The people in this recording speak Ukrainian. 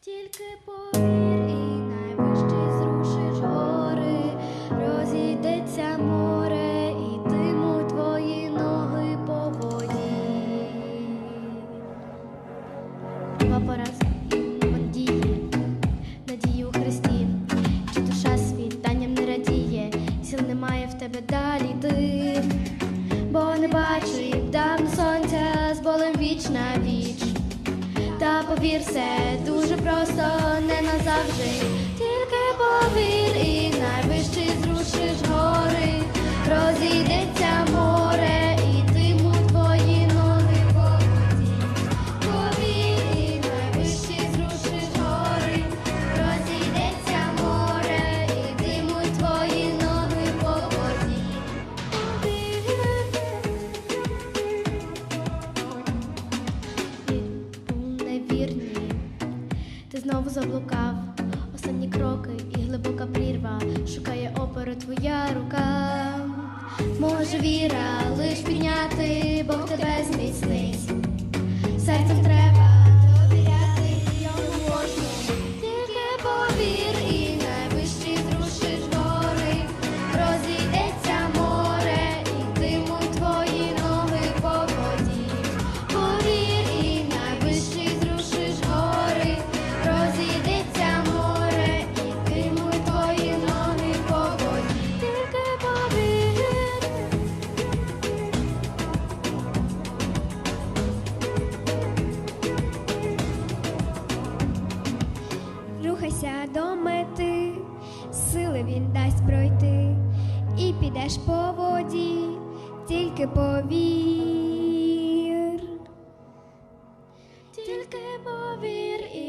Тільки повір і найвищий зрушиш гори, розійдеться море, і тиму твої ноги по воді. Два порази події, надії у Христі, чи душа світанням не радіє, сил немає в тебе далі йти, бо не як давно сонця з болем віч на віч. Повір, все дуже просто, не назавжди. Тільки повір і ти знову заблукав. Останні кроки і глибока прірва шукає опору твоя рука. Може, віра лиш підняти, він дасть пройти, і підеш по воді, тільки повір. Тільки повір і